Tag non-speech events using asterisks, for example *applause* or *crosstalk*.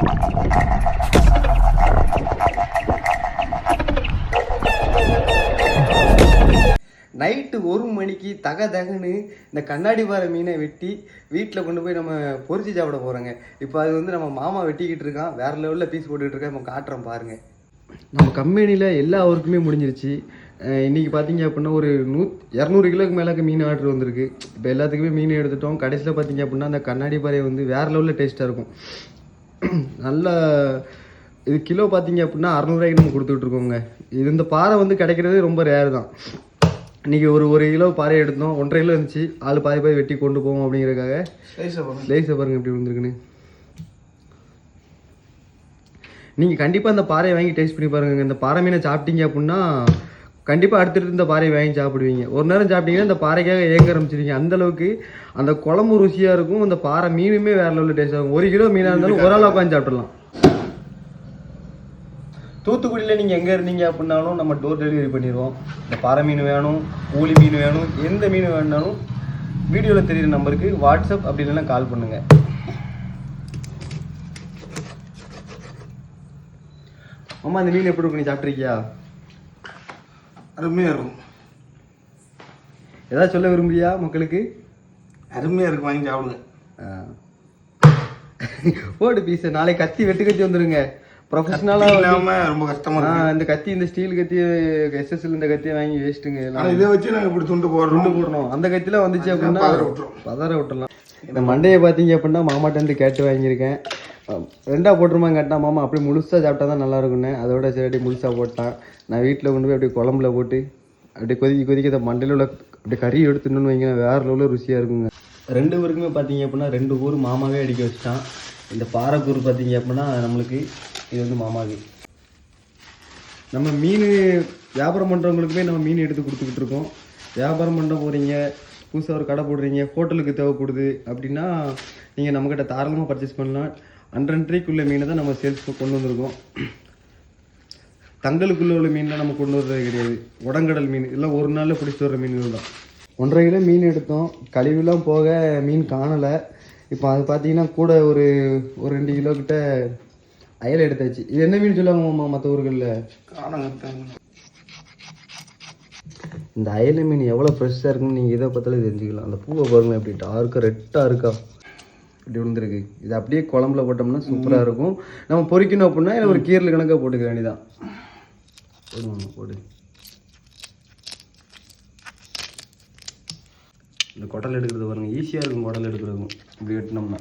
Night ஒரு மணிக்கு தக தகன்னு இந்த கண்ணாடி பாறை மீனை வெட்டி வீட்டில் கொண்டு போய் நம்ம பொரிச்சு சாப்பிட போகிறோங்க இப்போ அது வந்து நம்ம மாமா வெட்டிக்கிட்டு இருக்கான். வேற லெவலில் பீஸ் போட்டுக்கிட்டு இருக்கேன். நம்ம காட்டுறோம் பாருங்க. நம்ம கம்பெனியில் எல்லா ஒர்க்குமே முடிஞ்சிருச்சு. இன்றைக்கி பார்த்தீங்க அப்படின்னா ஒரு நூ இரநூறு கிலோக்கு மேலே மீன் ஆர்டர் வந்திருக்கு. இப்போ எல்லாத்துக்குமே மீன் எடுத்துட்டோம். கடைசியில் பார்த்தீங்க அப்படின்னா அந்த கண்ணாடி பாறை வந்து வேறு லெவலில் டேஸ்ட்டாக இருக்கும். *clears throat* நல்லா இது கிலோ பார்த்தீங்க அப்படின்னா அறநூறுவாய்க்கு நம்ம கொடுத்துட்டு இருக்கோங்க இது இந்த பாறை வந்து கிடைக்கிறது ரொம்ப ரேர் தான். இன்னைக்கு ஒரு ஒரு கிலோ பாறை எடுத்தோம். ஒன்றரை கிலோ இருந்துச்சு. ஆள் பாதி பாதி வெட்டி கொண்டு போவோம் அப்படிங்கிறதுக்காக. ஸ்லைஸை பாருங்க. எப்படி வந்திருக்குன்னு. நீங்கள் கண்டிப்பாக இந்த பாறையை வாங்கி டேஸ்ட் பண்ணி பாருங்க இந்த பாறை மீனை சாப்பிட்டீங்க அப்படின்னா கண்டிப்பாக அடுத்தடுத்து இந்த பாறையை வாங்கி சாப்பிடுவீங்க. ஒரு நேரம் சாப்பிட்டீங்கன்னா இந்த பாறைக்காக ஏங்க ஆரம்பிச்சிருவீங்க அந்த அளவுக்கு அந்த குழம்பு ருசியாக இருக்கும் அந்த பாறை மீனுமே வேற லெவலில் டேஸ்ட் ஆகும் ஒரு கிலோ மீனாக இருந்தாலும் ஒரு ஆள் உட்காந்து சாப்பிடலாம் தூத்துக்குடியில் நீங்கள் எங்கே இருந்தீங்க அப்படின்னாலும் நம்ம டோர் டெலிவரி பண்ணிடுவோம். இந்த பாறை மீன் வேணும் ஊளி மீன் வேணும் எந்த மீன் வேணுனாலும் வீடியோவில் தெரியுற நம்பருக்கு வாட்ஸ்அப் அப்படி இல்லைன்னா கால் பண்ணுங்கள் அம்மா இந்த மீன் எப்படி இருக்கு? நீ சாப்பிட்ருக்கியா அருமையாக இருக்கும். ஏதாவது சொல்ல விரும்புறியா மக்களுக்கு? அருமையாக இருக்கும் வாங்கி சாப்பிடுங்க. போடு பீஸ் நாளைக்கு கத்தி வெட்டு கத்தி வந்துருங்க. ப்ரொஃபஷனலாக இல்லாம ரொம்ப கஷ்டமா இருக்கு. இந்த கத்தி இந்த ஸ்டீல் கத்தி எஸ்எஸ்எல் இந்த கத்தியை வாங்கி வேஸ்ட்டுங்க எல்லாம். ஆனா இதை வச்சு நாங்க இப்படி துண்டு போடுறோம். துண்டு போடணும். அந்த கத்தில வந்துச்சு அப்படின்னா பதற விட்டுரும். பதற விட்டுறலாம். இந்த மண்டையை பார்த்தீங்க அப்படின்னா மாமாட்ட இருந்து கேட்டு வாங்கியிருக்கேன். ரெண்டாக போட்டுருமா கேட்டால் மாமா அப்படியே முழுசாக சாப்பிட்டா தான் நல்லா இருக்குன்னு அதோட சரி அப்படியே முழுசாக போட்டான் நான் வீட்டில் கொண்டு போய் அப்படியே குழம்புல போட்டு அப்படியே கொதிக்க கொதிக்க அந்த மண்டையில் உள்ள அப்படியே கறி எடுத்துன்னு வைங்க வேற லெவலில் ருசியாக இருக்குங்க. ரெண்டு பேருக்குமே பார்த்தீங்க அப்படின்னா ரெண்டு ஊர் மாமாவே அடிக்க வச்சுட்டான். இந்த பாறைக்கூர் பார்த்தீங்க அப்படின்னா நம்மளுக்கு இது வந்து மாமாவுக்கு நம்ம மீன் வியாபாரம் பண்ணுறவங்களுக்குமே நம்ம மீன் எடுத்து கொடுத்துக்கிட்டு இருக்கோம். வியாபாரம் பண்ண போகிறீங்க புதுசாக ஒரு கடை போடுறீங்க ஹோட்டலுக்கு தேவைப்படுது அப்படின்னா நீங்கள் நம்மக்கிட்ட தாராளமாக பர்ச்சேஸ் பண்ணலாம். ட்ரீக்குள்ள மீனை தான் நம்ம சேல்ஸ் கொண்டு வந்திருக்கோம். தங்களுக்குள்ள உள்ள மீன்லாம் நம்ம கொண்டு வர்றது கிடையாது. உடங்கடல் மீன் எல்லாம் ஒரு நாளில் பிடிச்சி வர்ற மீன்கள் தான். ஒன்றரை கிலோ மீன் எடுத்தோம். கழிவுலாம் போக மீன் காணலை. இப்போ அது பார்த்தீங்கன்னா கூட ஒரு ஒரு ரெண்டு கிலோ கிட்ட அயல் எடுத்தாச்சு. இது என்ன மீன் சொல்லுவாங்க மற்ற ஊர்களில்? காணங்க இந்த அயல மீன் எவ்வளோ ஃப்ரெஷ்ஷாக இருக்குன்னு நீங்கள் இதை பார்த்தாலே தெரிஞ்சுக்கலாம். அந்த பூவை பாருங்க எப்படி டார்க்காக ரெட்டாக இருக்கா? இப்படி விழுந்துருக்கு. இது அப்படியே குழம்புல போட்டோம்னா சூப்பராக இருக்கும். நம்ம பொரிக்கணும் அப்படின்னா இதில் ஒரு கீரல் கணக்காக போட்டுக்க வேண்டியதான் போடுவோம் போடு. இந்த குடல் எடுக்கிறது பாருங்கள் ஈஸியாக இருக்கும் குடல் எடுக்கிறதுக்கும். இப்படி வெட்டினோம்னா.